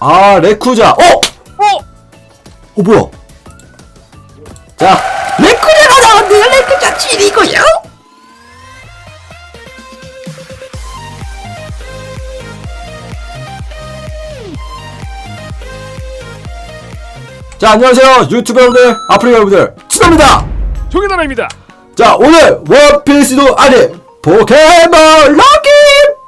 아 레쿠자. 어? 어? 어 뭐야? 자. 레쿠자가 나왔네요. 레쿠자 7이고요. 자 안녕하세요. 유튜브 여러분들 아프리카 여러분들 추노입니다. 종이나라입니다. 자 오늘 원피스도 아니 포켓몬 럭키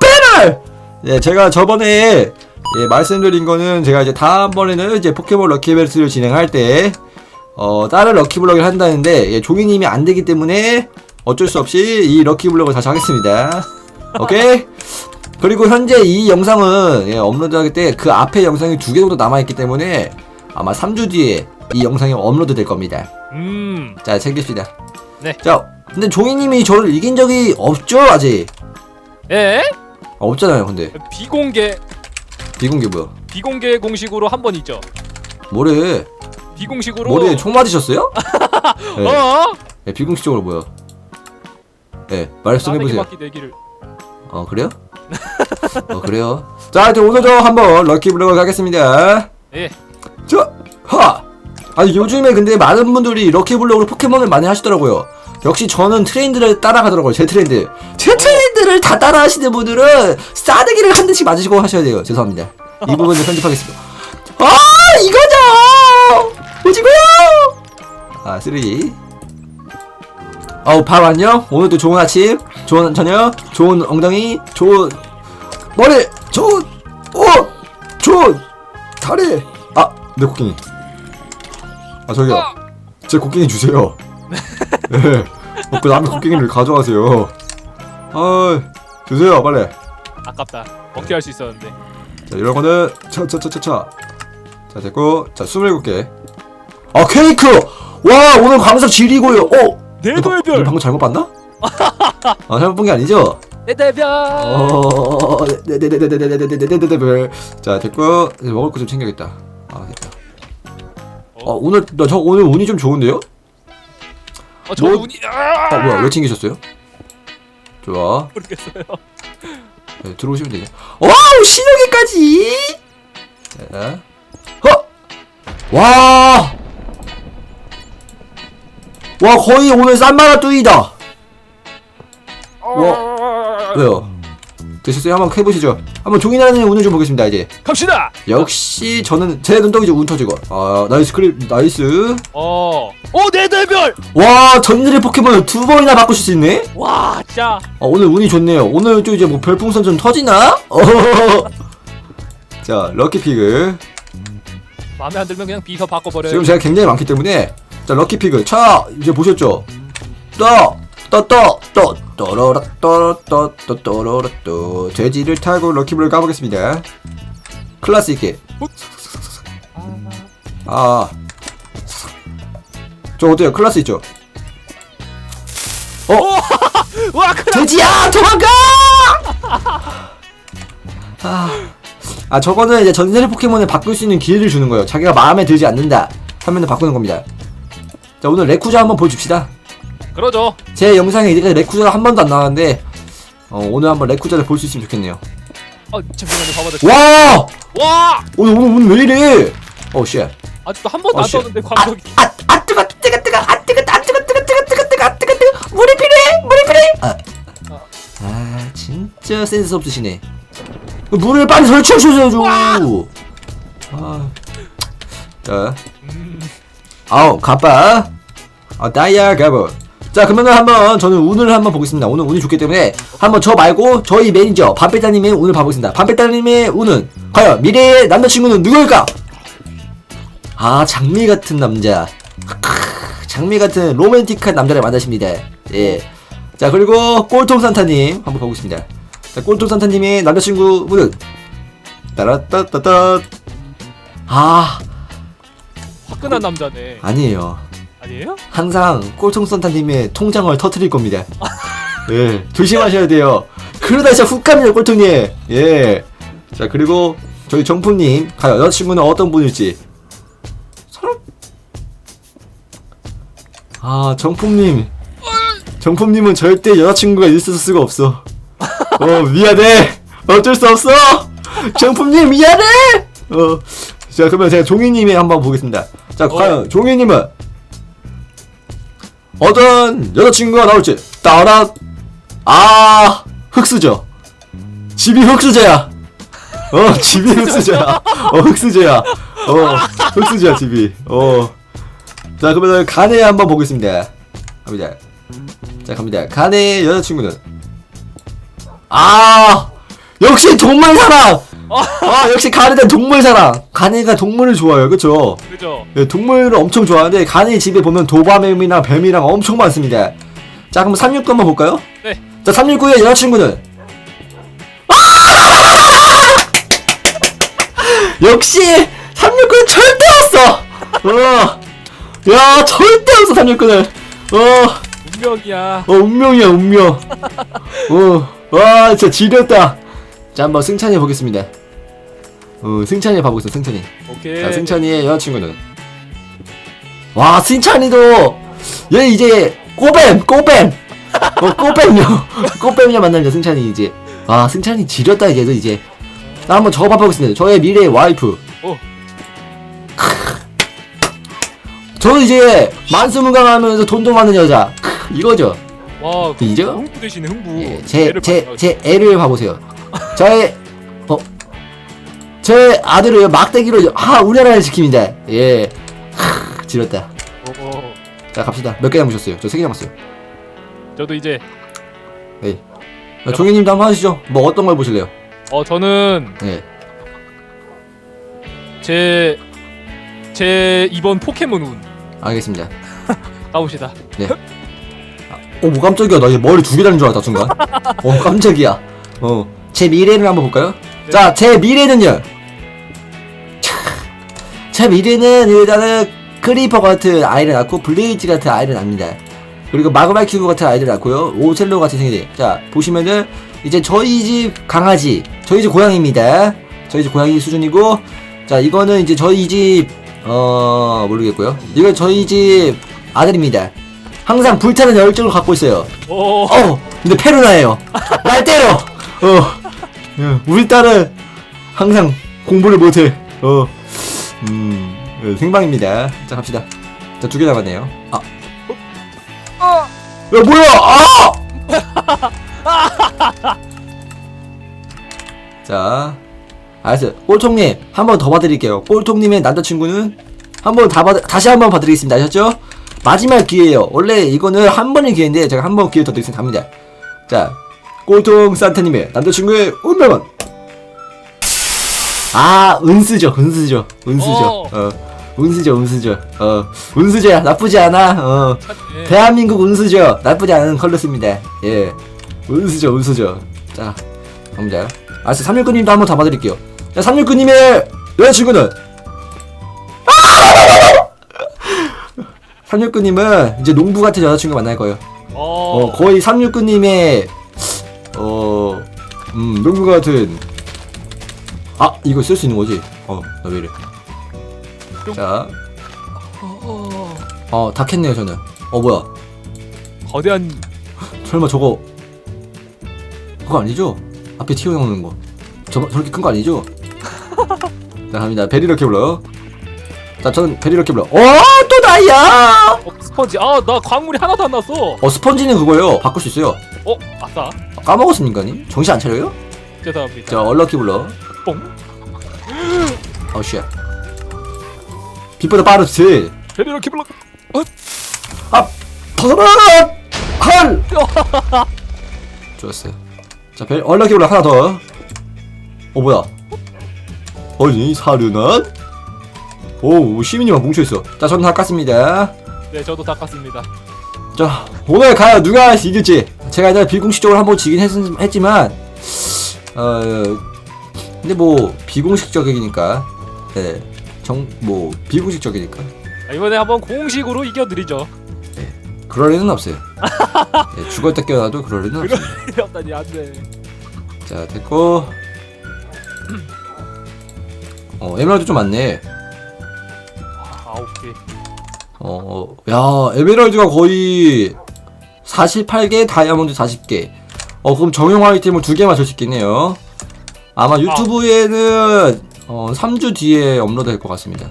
배럴 예 제가 저번에 예, 말씀드린 거는 제가 이제 다음번에는 이제 포켓몬 럭키 배럴을 진행할 때 어, 다른 럭키 블럭을 한다는데 예, 종이님이 안 되기 때문에 어쩔 수 없이 이 럭키 블럭을 다시 하겠습니다. 오케이? 그리고 현재 이 영상은 예, 업로드할 때그 앞에 영상이 두 개 정도 남아있기 때문에 아마 3주 뒤에 이 영상이 업로드 될 겁니다. 음. 자 챙깁시다. 네. 자 근데 종이님이 저를 이긴 적이 없죠 아직? 예? 아, 없잖아요 근데. 비공개 비공개 뭐야 비공개 공식으로 한 번 있죠. 뭐래 비공식으로. 머리에 총 맞으셨어요? 네. 어? 네, 비공식적으로 뭐야 네 말씀해보세요 바퀴 내기를. 어 그래요? 어 그래요 자 하여튼 오늘 저 한번 럭키 블럭을 가겠습니다 예. 자 하 아니 요즘에 근데 많은 분들이 럭키 블럭으로 포켓몬을 많이 하시더라고요 역시 저는 트렌드를 따라가더라고요 제 트렌드. 제 트렌드를 다 따라 하시는 분들은 싸대기를 한 대씩 맞으시고 하셔야 돼요. 죄송합니다. 이 부분을 편집하겠습니다. 아 이거죠! 오지고요? 아 쓰레기. 어우 밥 안녕? 오늘도 좋은 아침? 좋은 저녁? 좋은 엉덩이? 좋은 머리? 좋은 옷? 좋은 다리? 아내 곡괭이. 아 저기요. 제 곡괭이 주세요 네 어, 그 남의 곡괭이를 가져가세요 아 주세요 빨리 아깝다. 먹튀 할수 있었는데. 자 이런 거는 차차차차차 자 됐고 자 27개 아 케이크 와 오늘 광석 지리고요 어내 너, 방- 너 대별. 방금 잘못 봤나? 아 잘못 본 게 아니죠? 내 대별. 어, 네네네네네네네네네네. 자 됐고 이제 먹을 거 좀 챙겨야겠다. 아 됐다. 어 오늘 나 저 오늘 운이 좀 좋은데요? 어, 저 뭐- 운이. 아! 아 뭐야 왜 챙기셨어요? 좋아 모르겠어요. 네, 들어오시면 되죠. 와우 신호기까지. 자, 허. 와. 와 거의 오늘 쌈마라 뚜이다. 어. 왜요? 되셨어요? 한번 해보시죠. 한번 종이나라님 운을 좀 보겠습니다 이제. 갑시다. 역시 저는 제 눈덩이 운 터지고 아 나이스 크립 나이스 어. 어, 내 대별. 와 전일의 포켓몬을 두 번이나 바꾸실 수 있네 와, 진짜. 아, 오늘 운이 좋네요 오늘 또 이제 뭐 별풍선 좀 터지나 어허허허. 자 럭키피그 마음에 안 들면 그냥 비서 바꿔 버려요. 지금 제가 굉장히 많기 때문에 자 럭키피그 차 이제 보셨죠 떠 떠 떠 떠 떠떠러라떠떠떠떠러라떠 돼지를 타고 럭키블을 까보겠습니다 클라스 있게 아. 저 어때요? 클라스 있죠? 와, 그 돼지야! 도망가! 아, 아 저거는 이제 전세대 포켓몬을 바꿀 수 있는 기회를 주는 거예요. 자기가 마음에 들지 않는다 하면은 바꾸는 겁니다. 자 오늘 레쿠자 한번 보여줍시다. 그러죠. 제 영상에 이제까지 레쿠자가 한 번도 안 나왔는데 어, 오늘 한번 레쿠자를 볼 수 있으면 좋겠네요. 어, 잠시만요. 봐봐. 와! 와! 오늘 오늘 오늘 왜 이래? 어 쉣. 아직도 한 번도 어, 안 씨. 떴는데 광석이. 아, 아 뜨거 뜨거 뜨거 아 뜨거 아 뜨거 뜨거 뜨거 뜨거 뜨거 아 뜨거 뜨거 물이 필요해 물이 필요해 아, 아 진짜 센스 없으시네 물을 빨리 설치해 주셔야죠 아, 자 음. 아우 가빠 아 다이아 가버 자 그러면 한번 저는 운을 한번 보겠습니다. 오늘 운이 좋기 때문에 한번 저 말고 저희 매니저 반빼따님의 운을 봐보겠습니다. 반빼따님의 운은 과연 미래의 남자친구는 누구일까? 아 장미 같은 남자. 장미 같은 로맨틱한 남자를 만나십니다. 예 자 그리고 꼴통 산타님 한번 보겠습니다. 자 꼴통 산타님의 남자친구 분은? 따라따따따. 아. 화끈한 남자네. 아니에요 아니에요? 항상 꼴통선타님의 통장을 터트릴 겁니다. 예, 조심하셔야 돼요. 그러다 진짜 훅 갑니다, 꼴통님. 예. 자, 그리고 저희 정품님, 과연 여자친구는 어떤 분일지. 사람? 아, 정품님. 정품님은 절대 여자친구가 있을 수가 없어. 어, 미안해. 어쩔 수 없어. 정품님, 미안해. 어, 자 그러면 제가 종이님이 한번 보겠습니다. 자 과연 종이님은 어떤 여자친구가 나올지 따라 아 흑수저 집이 흑수저야. 어 집이 흑수저야. 어 흑수저야. 어 흑수저야 집이. 어. 자 그러면 간에 한번 보겠습니다. 갑니다. 자 갑니다. 간의 여자친구는 아 역시 동물 사랑. 아 역시 가네는 동물 사랑. 가네가 동물을 좋아해요, 그렇죠? 그죠? 네, 동물을 엄청 좋아하는데 가네 집에 보면 도마뱀이랑 뱀이랑 엄청 많습니다. 자 그럼 369 한번 볼까요? 네. 자 369의 여자친구는 아! 역시 369는 절대 없어. 어. 야 절대 없어 369는. 어. 운명이야. 어 운명이야 운명 어 와 진짜 지렸다 자 한번 승찬이 보겠습니다 어 승찬이 봐보겠어 승찬이 오케이. 자 승찬이의 여자친구는 와 승찬이도 얘 이제 꼬뱀 꼬뱀 어 꼬뱀요 꼬뱀이냐 만나자 승찬이 이제 와 승찬이 지렸다 얘도 이제 나 한번 저거 봐보겠습니다 저의 미래의 와이프 어. 저는 이제 만수무강하면서 돈도 많은 여자 크, 이거죠 와, 그 이죠? 흥부 대신에 흥부. 예, 제, 얘를 제, 봐요. 제 애를 봐보세요. 저의, 어, 제 아들을 막대기로, 하, 우리나라를 지킵니다. 예. 하, 지렸다. 어, 어. 자, 갑시다. 몇 개 남으셨어요? 저 세 개 남았어요. 저도 이제 네. 자, 종현님도 한번 하시죠. 뭐 어떤 걸 보실래요? 어 저는 네. 제제 이번 포켓몬 운 알겠습니다. 가봅시다. 어, 뭐 깜짝이야. 나 이제 머리 두 개 달린 줄 알았다, 순간. 어, 깜짝이야. 어. 제 미래를 한번 볼까요? 네. 자, 제 미래는요. 차, 제 미래는 일단은 크리퍼 같은 아이를 낳고 블레이즈 같은 아이를 낳습니다. 그리고 마그마 큐브 같은 아이를 낳고요. 오셀로 같은 생일이. 자, 보시면은 이제 저희 집 강아지, 저희 집 고양이입니다. 저희 집 고양이 수준이고, 자, 이거는 이제 저희 집, 어, 모르겠고요. 이건 저희 집 아들입니다. 항상 불타는 열정을 갖고 있어요. 어. 어, 근데 페루나예요. 날 때려. 어, 예, 우리 딸은 항상 공부를 못해. 어, 음, 예, 생방입니다. 자 갑시다. 자 두 개 남았네요. 아, 어. 야 뭐야? 아! 자, 알았어요. 꼴통님 한 번 더 봐드릴게요. 꼴통님의 남자친구는 한 번 다 받, 다시 한 번 봐드리겠습니다. 아셨죠? 마지막 기회예요. 원래 이거는 한 번의 기회인데 제가 한 번 기회 더 드리겠습니다. 갑니다. 자, 꼴통 산타님의 남자친구의 운명은 아 은수저, 은수저, 은수저, 어. 어, 은수저, 은수저, 어, 은수저야 나쁘지 않아. 어, 찾네. 대한민국 운수저 나쁘지 않은 컬러스입니다. 예, 운수저 운수저. 자, 갑니다. 알았어, 369님도 한번 잡아드릴게요. 자, 369님의 여자친구는 369님은 이제 농부 같은 여자친구 만날 거예요. 어. 어, 거의 369님의 어, 음, 농부 같은 아, 이거 쓸 수 있는 거지? 어, 나 왜 이래? 자. 어, 다 캤네요 저는. 어, 뭐야? 거대한 설마 저거 그거 아니죠? 앞에 튀어나오는 거. 저 저렇게 큰 거 아니죠? 자 갑니다. 베리 이렇게 불러요. 자 저는 베리 이렇게 불러. 어, 또 나야. 어, 스펀지. 아, 나 광물이 하나도 안 났어. 어 스펀지는 그거예요. 바꿀 수 있어요. 어, 아싸. 아, 까먹었습니까 님? 정신 안 차려요? 죄송합니다. 자 얼럭키 불러. 뽕. 어 쉣. 빛보다 빠르지. 베리 이렇게 불러. 아, 더라 헐. 좋았어요. 자, 벨 얼럭키 불러 하나 더. 어 뭐야? 어디 사륜한? 오 시민이만 뭉쳐 있어. 자, 저는 다 깠습니다. 네, 저도 닦았습니다. 자, 오늘 가요. 누가 이길지. 제가 일단 비공식적으로 한번 지긴 했, 했지만, 어, 근데 뭐 비공식적이니까, 네, 정, 뭐 비공식적이니까 아, 이번에 한번 공식으로 이겨드리죠. 그럴 리는 없어요. 네, 죽었다 깨어나도 그럴 리는 없어요. 이겼다니 안 돼. 자, 됐고. 어, 에메랄드 좀 많네. 아, 오케이. 어, 야, 에메랄드가 거의 48개, 다이아몬드 40개. 어, 그럼 정용 아이템을 두 개만 줄수 있겠네요. 아마 유튜브에는 어, 3주 뒤에 업로드 될것 같습니다.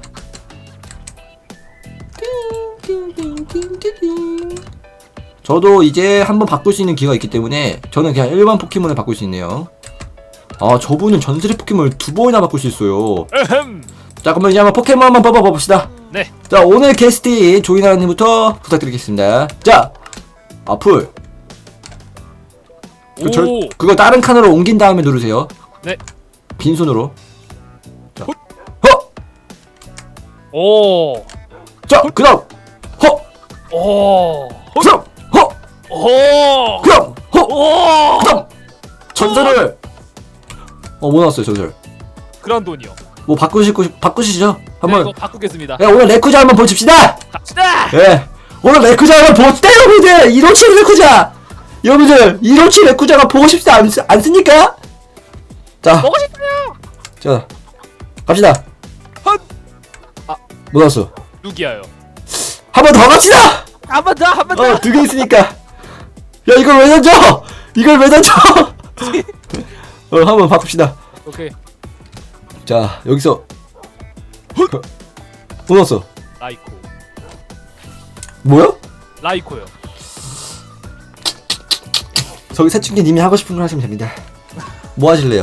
저도 이제 한번 바꿀 수 있는 기회가 있기 때문에 저는 그냥 일반 포켓몬을 바꿀 수 있네요. 아, 저분은 전설의 포켓몬을 두 번이나 바꿀 수 있어요. 자, 그러면 이제 한번 포켓몬 한번 뽑아봐 봅시다. 네. 자, 오늘 게스트 조이나님부터 부탁드리겠습니다. 자, 아, 풀. 그 절, 오. 그거 다른 칸으로 옮긴 다음에 누르세요. 네. 빈손으로. 자, 훗. 허! 오. 자, 그 다음, 허! 오. 그 다음, 허! 오. 그 다음, 허! 오. 그 다음! 전설을! 어, 뭐 나왔어요, 전설? 그란돈이요. 뭐 바꾸시고, 싶- 바꾸시죠? 네, 한번. 이거 바꾸겠습니다. 야, 오늘 레쿠자 한번 보십시다! 갑시다. 예. 오늘 레쿠자 한번 봅시다, 여러분들! 157 레쿠자! 여러분들, 157 레쿠자가 보고 싶지 않, 않습니까? 자, 먹고 싶어요. 자, 갑시다. 헛. 아. 뭐 나왔어? 루기아요. 한 번 더 갑시다! 한 번 더, 한 번 더. 어, 두 개 있으니까. 야, 이걸 왜 던져? 이걸 왜 던져? 어, 한 번 바꿉시다. 오케이. 자, 여기서. 그, 뭐 나왔어? 라이코. 뭐야? 라이코요. 저기 새충기님이 하고 싶은 걸 하시면 됩니다. 뭐 하실래요?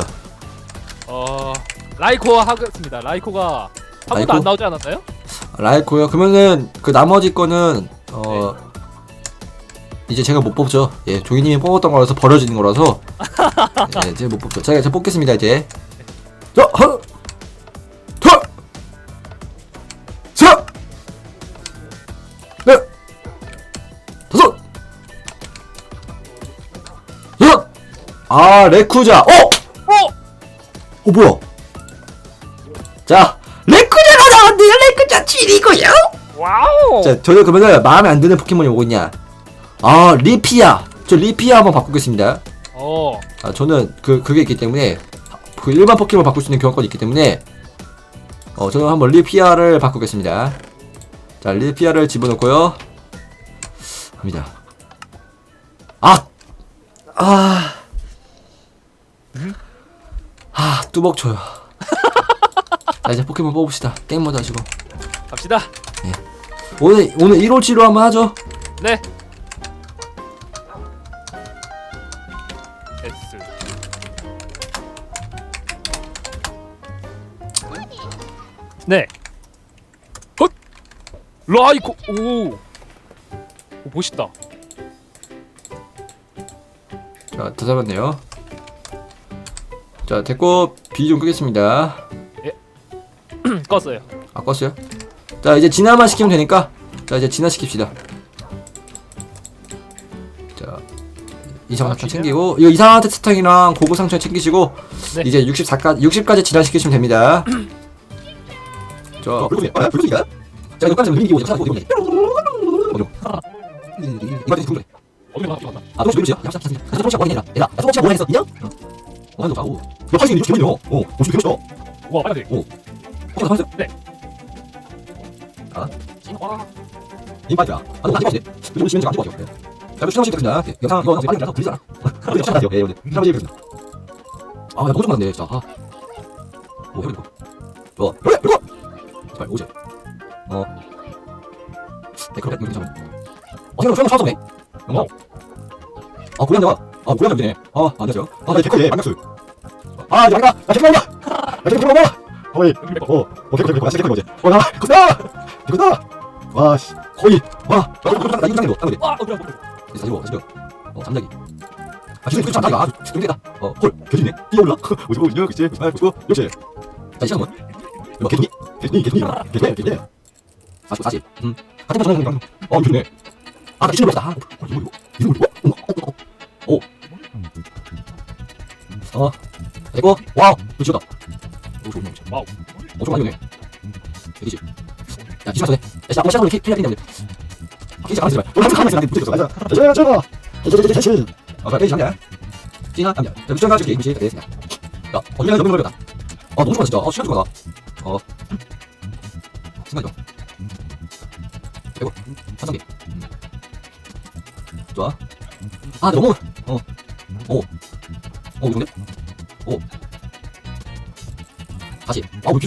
어. 라이코 하겠습니다. 라이코가 한 번도 라이코? 안 나오지 않았나요? 라이코요. 그러면은 그 나머지 거는 어 이제 제가 못 뽑죠. 예, 조이님이 뽑았던 거라서 버려지는 거라서 예, 제가 못 뽑죠. 제가 제가 뽑겠습니다 이제. 자, 하 아, 레쿠자. 어, 어. 어 뭐야? 자, 레쿠자가 나왔네요. 레쿠자 7이고요. 와우. 자, 저는 그러면은 마음에 안 드는 포켓몬이 뭐고 있냐? 아, 리피아. 저 리피아 한번 바꾸겠습니다. 어. 아, 저는 그 그게 있기 때문에 그 일반 포켓몬 바꿀 수 있는 교환권이 있기 때문에 어, 저는 한번 리피아를 바꾸겠습니다. 자, 리피아를 집어넣고요. 갑니다. 아, 아, 아, 뚜벅 쳐요. 자, 이제 포켓몬 뽑읍시다. 게임 모드 하시고. 갑시다. 오늘 오늘 1호치로 한번 하죠. 네. S. 네. 헛. 라이코. 오. 오 멋있다. 자, 다 잡았네요. 자, 됐고 비좀 끄겠습니다. 껐어요. 아, 껐어요? 자, 이제 진화만 시키면 되니까 자, 이제 진화 시킵시다. 자, 이상한 상처 아, 챙기고 이거 이상한 테스탕이랑 고급 상처 챙기시고 네. 이제 64까지 60까지 진화시키시면 됩니다. 아, 불꽃이가? 자, 이거 깜짝 놀리기 오지 사고 어디 어디 이거 궁금해. 어디 갔다 갔다. 아? 야, 야, 야, 야, 도시야 뭐라 했냐? 얘들아, 야, 도시야 뭐라 했어? 인형? 어, 한도 가고. 너 할수 있는 게 어, 도시 개미쳐. 와 빨간색. 오. 어, 하면서. 네. 아, 와. 임파이트야. 아, 너무 안좋아지 요즘 시면 제가 안 좋아요. 자, 시험 시작했습니다. 네, 영상 이거 빨리 들어가서 들리잖아. 우리 영상 하세요. 예, 오늘 시험 시작했습니다. 아, 야, 너무 좀 많네, 진짜. 아. 오, 해보고 좋아. 그래, 이거. 자, 오지. 어. 네, 그렇게 이렇게 잡으면. 어, 생각 생각 처음 네 영어. 아, 고양이가. 아, 고양이 잡이네. 아, 안 됐어요. 아, 나 개코예, 만났어요. 아, 이제 안 가. 나 개코 먹어. 나 개코 먹어. 어이. 어, 어, 개코 개코. 나 개코 뭐지? 어, 나 개코다. 개코다. 와, 씨. 거의. 와, 나 이거 뭐? 한와 어디야 어디야. 이제 다시 먹어. 어, 잠자기. 아, 이거 잠자기가 아주 힘들다. 어, 헐, 개주네. 뛰어올라. 55, 26, 그치? 98, 99, 60. 자, 시작은 뭐? 이거 개주니? 개주니, 개주니, 개주니, 개주니. 49, 40. 음. 같은 거 정하는 거. 어, 이거 좋네. 아, 나 이거 먹었다. 아, 어, 이거, 이거. 이거, 이거. 어머, 어, 어, 어. 어. 어. 됐고, 와우, 지웠다. 오, 좋네. 와우. 어, 좀 많이 오네. 120. 야, 기술 맞춰네. 야, 시 한번 시작하면 캐리 할텐데 아, 진짜 가만있어 봐. 오늘 한번 가만있어. 나한테. 맞아. 자, 자, 자. 자, 자, 자, 자, 자. 어, 그래, 시작이야. 시작합니다. 자, 미션 가지고 게임 시작 되겠습니다. 야, 어, 이거 너무 어렵다. 아, 너무 좋아, 진짜. 어, 시간 좋아. 어. 순간 좋아. 그리고, 한성기. 음. 좋아. 아, 너무,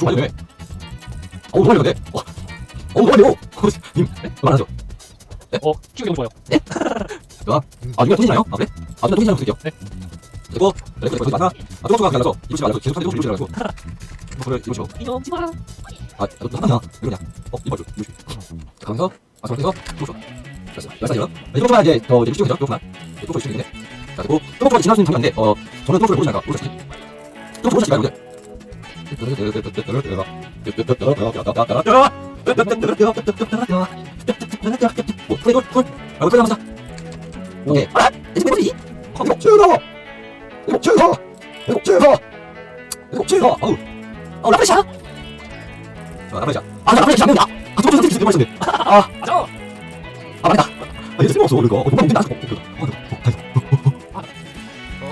어. 오. 오, 좋은데? 오. 다시. 어, 아우 기술 많이 네 어우 많이 네 어, 어우 님 말하죠 어 키우기 너무 좋아요. 아 누가 통신나요? 아 그래? 아 누가 통신나요? 드릴게요 네. 그리고 그래 그러지 마라 아 조금씩 가서 이러지 말고 계속 하는 이러지 뭐 그래 이러시고 이거 지 마라. 아 너도 하나 이러냐 어 이거 줘 가면서 아 저렇게 해서 또 줘. 됐어 됐어요 이거만 이제 더 이제 시중이죠 조금만 또 시중인데 자 그리고 지날 수 있는 장면인데 어 저는 또 모르지 않을까 모르지 또 모르지 플레이 하면서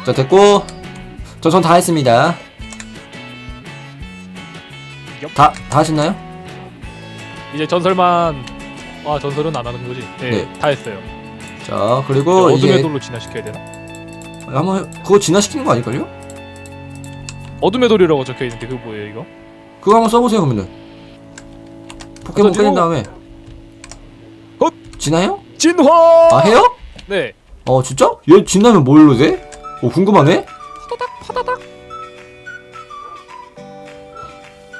자 됐고 저 전 다 했습니다 엽. 다, 다 하셨나요? 이제 전설만. 아 전설은 안 하는 거지. 네, 네. 다 했어요. 자 그리고 어둠의 이제 돌로 진화시켜야 되나? 아마 그거 진화시키는 거 아닐걸요? 어둠의 돌이라고 적혀 있는 게 그거 뭐예요 이거? 그거 한번 써보세요 그러면은 포켓몬 써줘. 꺼낸 다음에 헛! 진화해요? 진화. 아 해요? 네. 어 진짜? 얘 진화면 뭘로 돼? 어 궁금하네?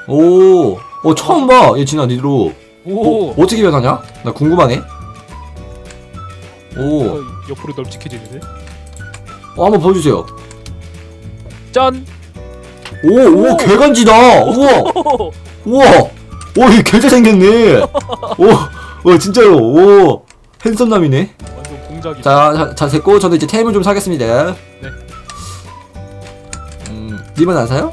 오, 어 처음 봐. 얘 진화 니로. 오. 어, 어떻게 변하냐? 나 궁금하네. 오, 어, 옆으로 널찍해지는데? 어, 한번 보여주세요. 짠. 오, 오, 오. 개간지다. 우와, 오. 우와. 오, 얘 개잘 생겼네. 오, 오, 진짜로. 오, 핸섬남이네. 완전 공작이. 자, 자, 자, 됐고 저도 이제 템을 좀 사겠습니다. 네. 음, 님은 안 사요?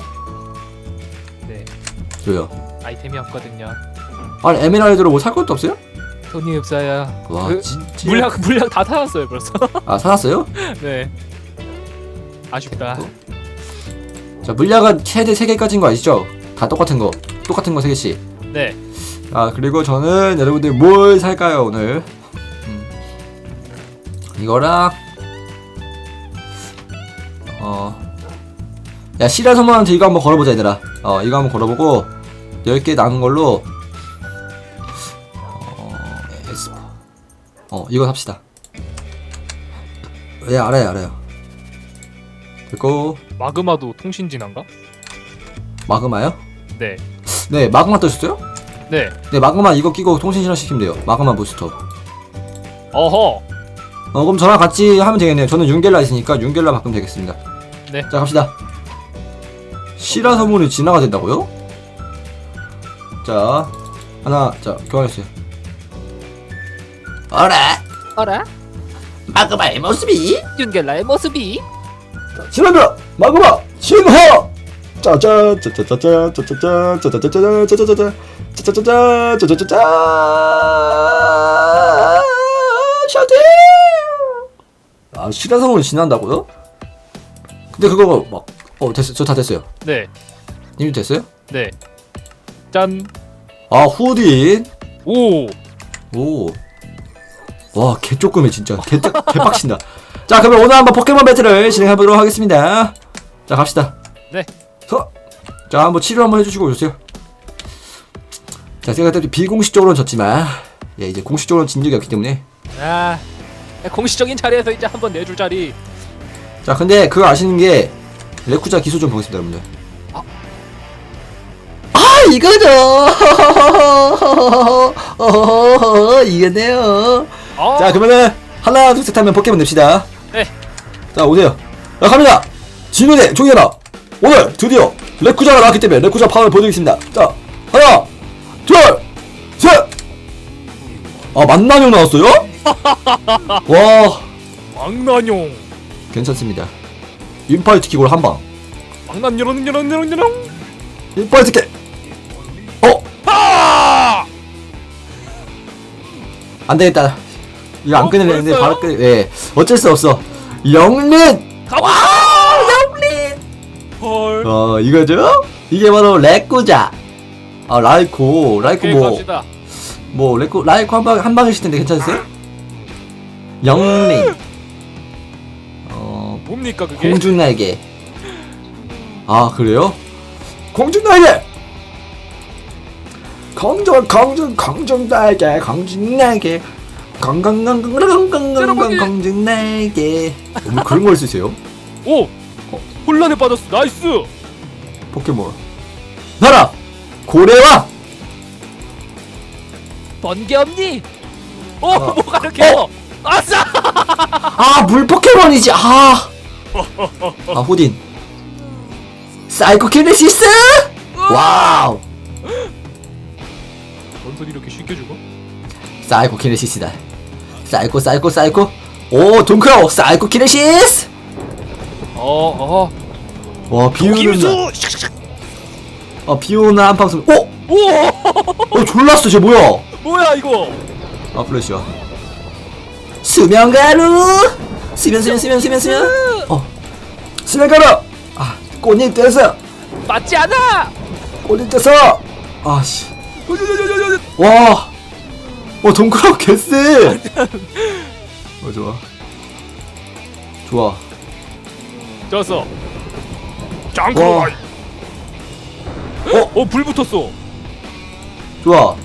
네. 저요. 아이템이 없거든요. 아니 에메랄드로 뭐 살 것도 없어요? 돈이 없어요. 와, 그, 진짜. 물약 물약 다 사놨어요 벌써. 아, 살았어요? 네. 아쉽다. 자, 물약은 최대 3개까지인 거 아시죠? 다 똑같은 거. 똑같은 거 3개씩. 네. 아, 그리고 저는 여러분들 뭘 살까요, 오늘? 음. 이거랑, 어. 야, 시라 선물한테 이거 한번 걸어보자, 얘들아. 어, 이거 한번 걸어보고, 10개 남은 걸로, 어, 에스퍼. 어, 이거 삽시다. 예, 알아요, 알아요. 됐고, 마그마도 통신 진화인가? 마그마요? 네. 네, 마그마 뜨셨어요? 네. 네, 마그마 이거 끼고 통신 신화 시키면 돼요. 마그마 부스터. 어허. 어, 그럼 저랑 같이 하면 되겠네요. 저는 윤겔라 있으니까 윤겔라 바꾸면 되겠습니다. 네. 자, 갑시다. 시라 선물이 진화가 된다고요? 자, 하나, 자, 교환했어요. 어라, 알아? 마그마의 모습이? 윤겔라의 모습이? 신화입니다! 마그마! 신화! 짜잔, 짜자자자, 짜자자, 짜자자자, 짜자자자, 짜자자자, 짜자자자, 샤데! 아, 시라 선물이 진화한다고요? 근데 그거 막, 어, 됐어, 저 다 됐어요. 네. 이미 됐어요? 네. 짠. 아, 후딘. 오. 오. 와, 개 쪼끔해, 진짜. 개, 개 빡친다. 자, 그러면 오늘 한번 포켓몬 배틀을 진행해보도록 하겠습니다. 자, 갑시다. 네. 서. 자, 한번 치료 한번 해주시고 오세요. 자, 제가 그때 비공식적으로는 졌지만, 예, 이제 공식적으로는 진 적이 없기 때문에. 아. 공식적인 자리에서 이제 한번 내줄 자리. 자, 근데 그거 아시는 게, 레쿠자 기술 좀 보겠습니다, 여러분들. 아, 이거죠! 어허허허, 이겠네요. 어. 자 그러면은 하나 둘 셋 하면 포켓몬 냅시다 네. 자 오세요 자 갑니다 진우네 조이해라 오늘 드디어 레쿠자가 나왔기 때문에 레쿠자 파워를 보여드리겠습니다 자 하나 둘 셋 아 만나뇽 나왔어요? 와 왕난용. 괜찮습니다 인파이트 킥으로 한방 왕난 여런 여런 여런 여런. 인파이트 킥 어? 아! 안 되겠다 이거 안 어? 끊으려는데? 바로 끊 예. 어쩔 수 없어 영린 가봐. 영린 헐. 어 이거죠? 이게 바로 레쿠자 아 라이코 라이코 오케이 뭐 갑시다. 뭐 레코 라이코 한 방 한 방이실 텐데 괜찮으세요? 어 뭡니까 그게? 공중 날개 아 그래요? 공중 날개 강정 강정 강정 날개 강정 날개 강강강강강강강강 강정 날개 뭐 그런 걸 쓰세요? 오! 혼란에 빠졌어. 나이스! 포켓몬 나라 고래와 번개 없니? 어, 어. 뭐가 이렇게 어. 아싸! 아 물 포켓몬이지 아. 아 호딘. 사이코키네시스? 와우. 전설이 이렇게 쉽게 죽어? 사이코키네시스다. 사이코 사이코 사이코. 오 동크라워 사이코키네시스! 어, 어. 와 비오는 날- 어 비오는 한방송 오! 오! 어 졸랐어 쟤 뭐야? 뭐야 이거? 아 플래시야. 수면가루! 수면 수면 수면 수면 수면 어 수면가루 아 꽃잎 떼서 맞지 않아! 꽃잎 떼서 아씨 와, 어 동그라고 개쎄. 어 좋아, 좋아. 와. 짱크. 어? 어, 불 붙었어. 좋아,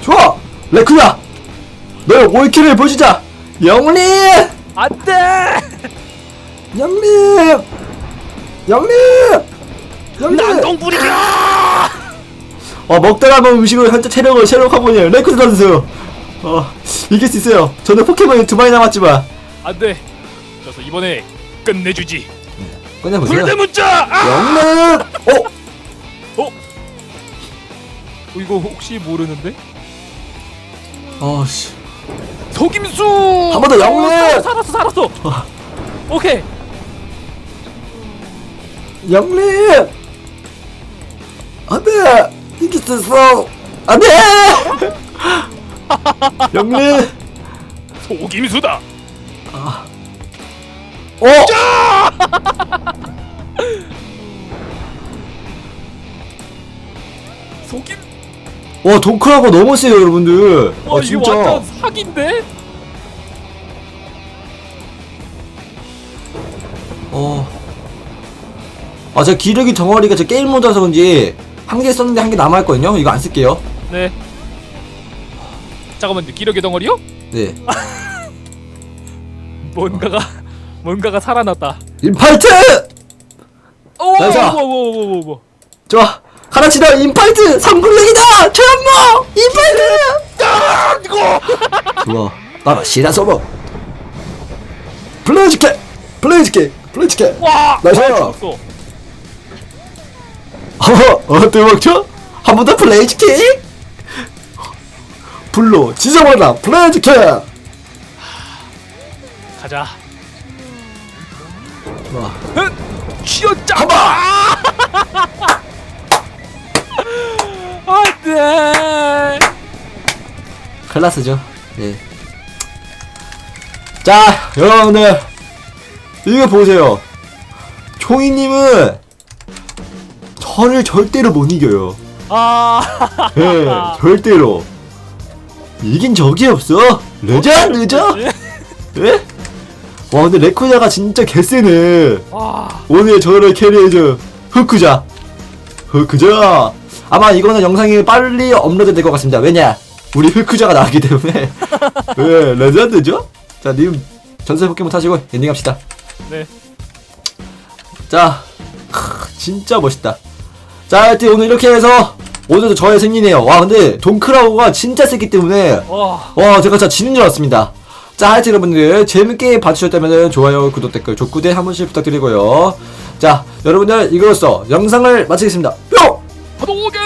좋아. 레쿠야, 너의 올킬을 보여주자. 영림, 안 돼! 영림, 영림, 영림. 난동 부리기! 어 먹다가 음식으로 현재 체력을 체력하고 있는 레쿠 선수. 어 이길 수 있어요. 저는 포켓몬이 두 마리 남았지만 안 돼. 좋았어. 이번에 끝내주지. 꺼내보세요. 불대 문자! 아! 영림, 어. 어, 이거 혹시 모르는데? 아씨. 속임수! 한 번더 영웅! 어, 살았어, 살았어, 살았어. 오케이. 영림! 안 돼! 이길 수 있어! 안 돼! 영림! 속임수다. 어! 속임. 와 동크라고 너무 세요 여러분들 어, 아 이게 진짜 완전 사기인데? 아 제가 기르기 덩어리가 제 게임 모드라서 그런지 한 개 썼는데 한 개 남아있거든요 이거 안 쓸게요 네. 잠깐만요. 기력의 덩어리요? 네 뭔가가 뭔가가 살아났다. 임파이트! 오, 나이스. 뭐뭐뭐뭐 좋아 가라치다 임파이트! 삼굴랭이다! 최연모! 임파이트! 좋아 나라 시라소로 블레이즈캐! 블레이즈캐! 블레이즈캐! 와! 나이스. 아, 죽었어. 어, 어때 먹죠? 한번더 블레이즈 킥! 불로 지정하라 블레이즈 킥! 가자. 와, 흥! 쥐어짜! 가봐! 안 돼. 클라스죠. 예. 자, 여러분들 이거 보세요. 초이님은 저를 절대로 못 이겨요. 아. 예, 절대로 이긴 적이 없어. 레전드죠? 예? 와, 근데 레쿠자가 진짜 개쎄네. 와. 오늘 저를 캐리해줘 흑쿠자 흑쿠자 아마 이거는 영상이 빨리 업로드 될 것 같습니다 왜냐 우리 흑쿠자가 나왔기 때문에 예 레전드죠 자님 전설 포켓몬 타시고 엔딩합시다 네. 자 크, 진짜 멋있다 자 하여튼 오늘 이렇게 해서 오늘도 저의 승리네요 와 근데 돈크라우가 진짜 세기 때문에 와. 와 제가 진짜 지는 줄 알았습니다 자 하여튼 여러분들 재밌게 봐주셨다면 좋아요 구독 댓글 족구대 한 번씩 부탁드리고요 자 여러분들 이거로써 영상을 마치겠습니다 뿅 구독!